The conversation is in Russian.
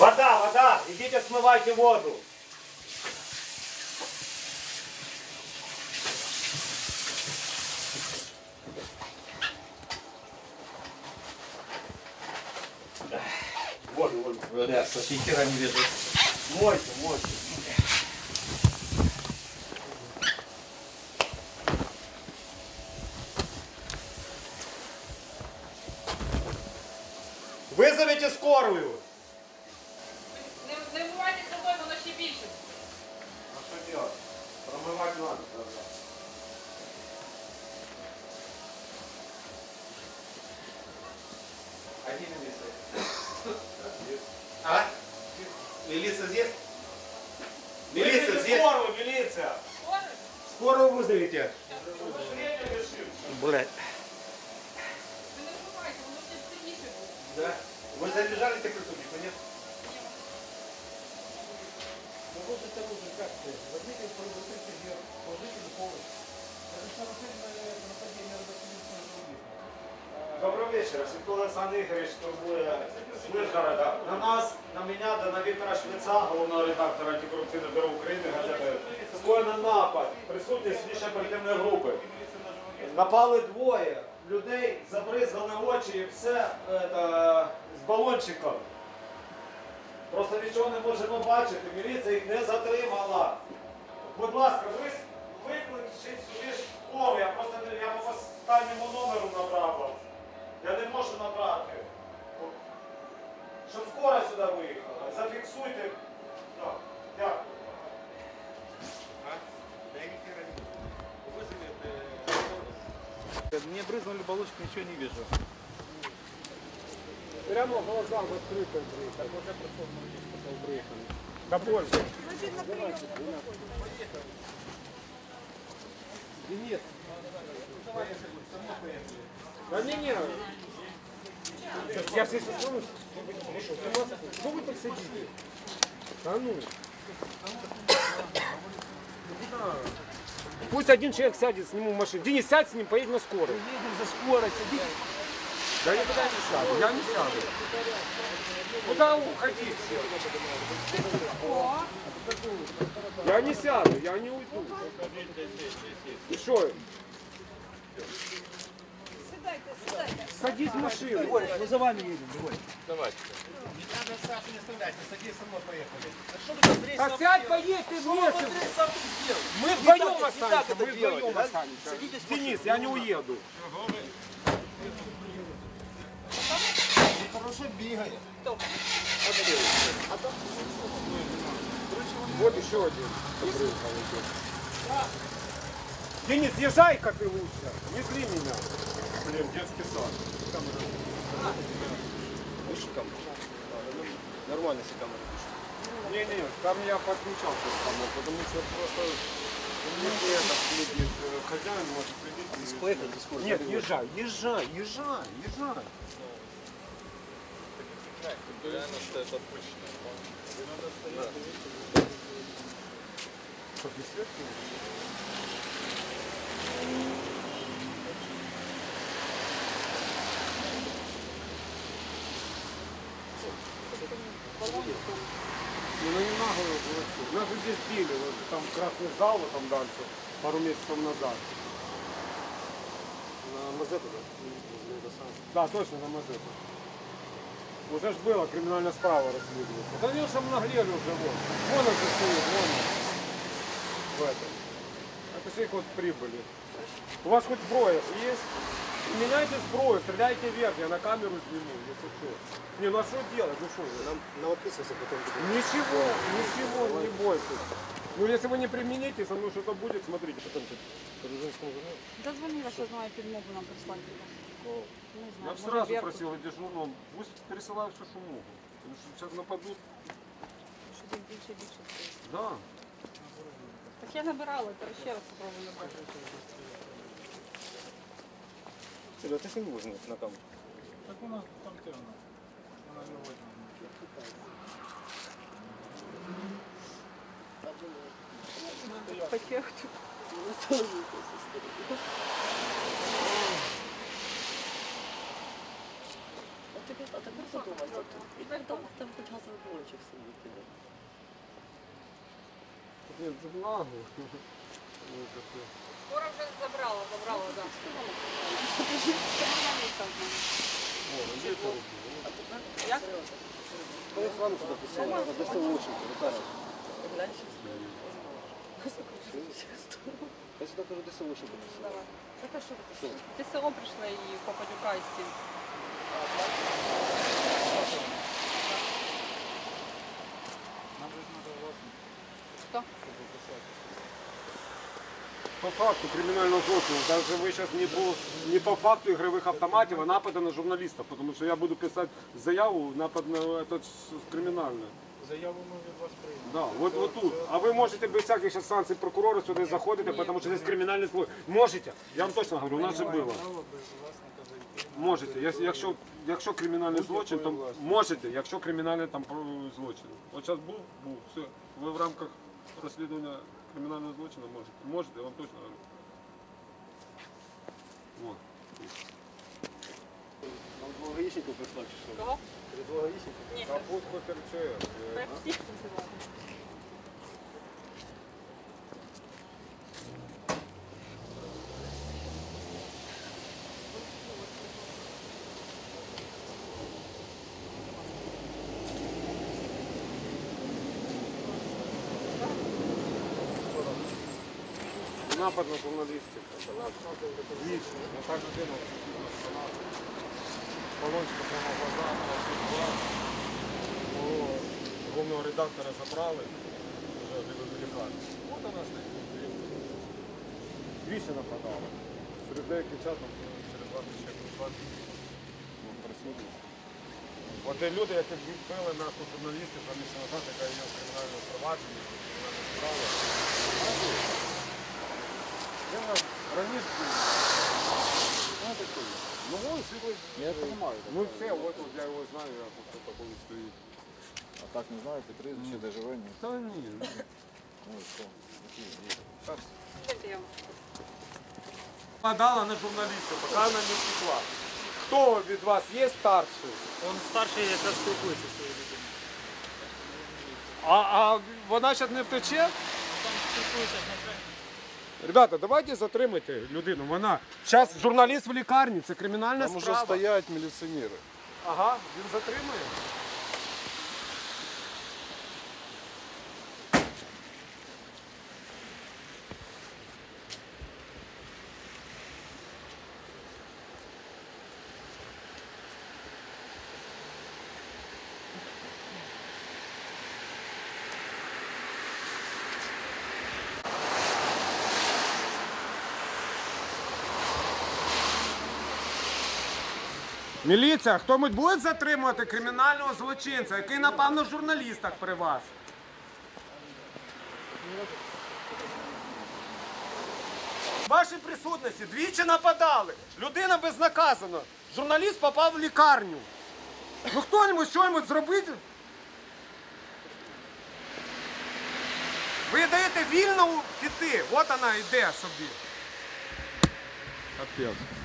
Вода, вода! Идите смывайте воду. Воду, воду. Бля, что хера не вижу. Мойте, мойте. Вызовите скорую. Не, не вмивайте собою, воно ще більше. А что делать? Промывать надо. тогда. А где милиция? А? Милиция здесь? Милиция Вызовите здесь? Скорую, милиция. Скоро? Скорую вызовите. Буде. Да? Вы задержали тех преступников, нет? Ну вот это уже как ты? Вечора. Світло Олександр Ігорович турбує з Миргорода. На нас, на мене, да на Віктора Швеця, головного редактора антикорупційного бюро України, газети, скоєно напад. Присутність слідчої оперативної групи. Напали двоє людей, забризгали очі і все это, з балончиком. Просто нічого не можемо бачити. Міліція їх не затримала. Будь ласка, ви викличіть сюди Мне брызнули баллончик, ничего не вижу. Прямо глазам открыто. Так вот я прошел, потом. Да больше. Денис. Да не, не. Я здесь останусь. Что вы так сидите? Да ну. Куда? Пусть один человек сядет с ним в машину. Денис, сядь с ним, поедем на скорую. Едем за скорость, сидите. Да я никуда не сяду, я не сяду. Куда уходить все? Я не сяду, я не уйду. И что? Садись в машину. Егор, мы за вами едем, Егор. Не надо Сашу не оставлять, садись со мной поехали. А что вы Андрей А сам сядь, поедь ты вместе. Мы вдвоем останемся, мы вдвоем останемся. Садитесь Денис, я не уеду. Хорошо бегает. Вот еще один. Денис, езжай-ка ты лучше. Не зли меня. Блин, детский сад. Нормально все камеры. Не-не, там я подключался к тому, потому что просто если это следит э, хозяин может следить. и- Поехали за скорость. Нет, езжай, езжай, езжай, езжай. Что, без света? Ну, ну не нагло было. Нас же здесь били, вот там красный зал, вот там дальше, пару месяцев назад. На Мазепу, да? Да, точно, на Мазепу. Уже ж было, криминальная справа расследуется. Да они уже обнаглели уже, вот. Вон он же стоит, вон Это же их вот прибыли. У вас хоть сброя есть? Меняйте сброю, стреляйте вверх, я на камеру сниму, если что. Не, ну а что делать, ну что вы? Нам, нам отписываться потом. Ничего, ничего, не бойтесь. Ну если вы не примените, со мной что-то будет, смотрите, потом тут по женскому журналу. Дозвонила, що знає підмогу нам прислати. Не Я знаю, бы може, сразу Беркут, просил дежурного, пусть пересылают все, что могут. Потому что сейчас нападут. що їх більше більше стоїть. Да. Так я набирала, тепер ще раз спробую набрати. Серега, ты сам нужен на камеру. Так вона там темно. Вона не видно. Потехтю. Агу. Скоро вже забрала, забрала, так. Як? Коли хвану туди писала. Я сюди кажу, до Солоченко писала. Давай. Що ти? Ти село прийшла і Попадюка і стіль. По факту кримінального злочину, даже ви зараз не по, не по факту ігрових автоматів, а нападу на журналістів, тому що я буду писати заяву, напад на ж. Заяву ми від вас приймемо. Да, вот, вот тут. А ви можете без всяких сейчас санкцій прокурора сюди заходити, тому що це кримінальний злочин. Можете, я вам точно говорю, у нас же було. Можете, Якщо- якщо, якщо кримінальний злочин, то можете, якщо кримінальний там про- злочин. От зараз був, був, все. Ви в рамках розслідування кримінального злочину можете. Можете, я вам точно говорю. Вот. Нам двого гаїшників прийшла чи що? Кого? Три двого гаїшників? Ні, Капустка терчає. це Напад на журналістів. Вічно. Я так людина. Полончика прямо глаза, головного редактора забрали. Вже лікарні. От вона стоїть. Двічі нападала. Через деякий час, через 20 ще 20 ну, присутність. От люди, які били нас тут журналістів, два місяці назад, яка є в кримінальному провадженні, кримінальне справа. Я раніше. Ну, такий. Ну, ось. Я понимаю. Ну, все, от, от я його знаю, я тут тут такий стоїть. А так не знаєте, прізвище, де живе, ні. Та ні. Ну що? Які є? Я на журналістів, поки вона не втекла. Хто від вас є старший? Он старший якраз спілкується з цією людиною. А, а вона зараз не втече? Там спілкується. Ребята, давайте затримайте людину. Вона зараз журналіст в лікарні, це кримінальна Там уже справа. стоять міліціонери. Ага, він затримує. Міліція, хто-небудь буде затримувати кримінального злочинця, який напав на журналістах при вас? В вашій присутності двічі нападали. Людина безнаказана. Журналіст попав в лікарню. Ну хто-небудь що-небудь зробити? Ви даєте вільно піти. От вона йде собі. Капець.